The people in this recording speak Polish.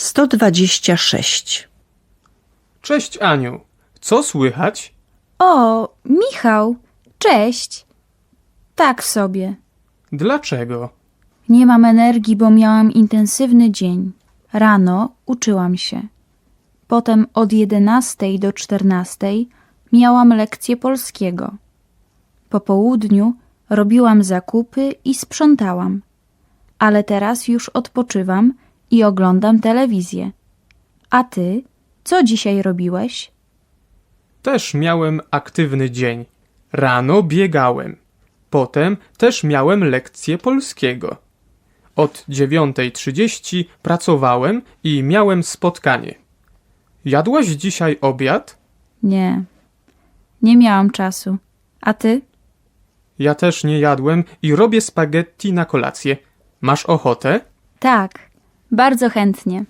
126. Cześć Aniu, co słychać? O, Michał, cześć. Tak sobie. Dlaczego? Nie mam energii, bo miałam intensywny dzień. Rano uczyłam się. Potem od 11 do 14 miałam lekcję polskiego. Po południu robiłam zakupy i sprzątałam. Ale teraz już odpoczywam i oglądam telewizję. A ty, co dzisiaj robiłeś? Też miałem aktywny dzień. Rano biegałem. Potem też miałem lekcję polskiego. Od 9.30 pracowałem i miałem spotkanie. Jadłaś dzisiaj obiad? Nie, nie miałam czasu. A ty? Ja też nie jadłem i robię spaghetti na kolację. Masz ochotę? Tak, bardzo chętnie.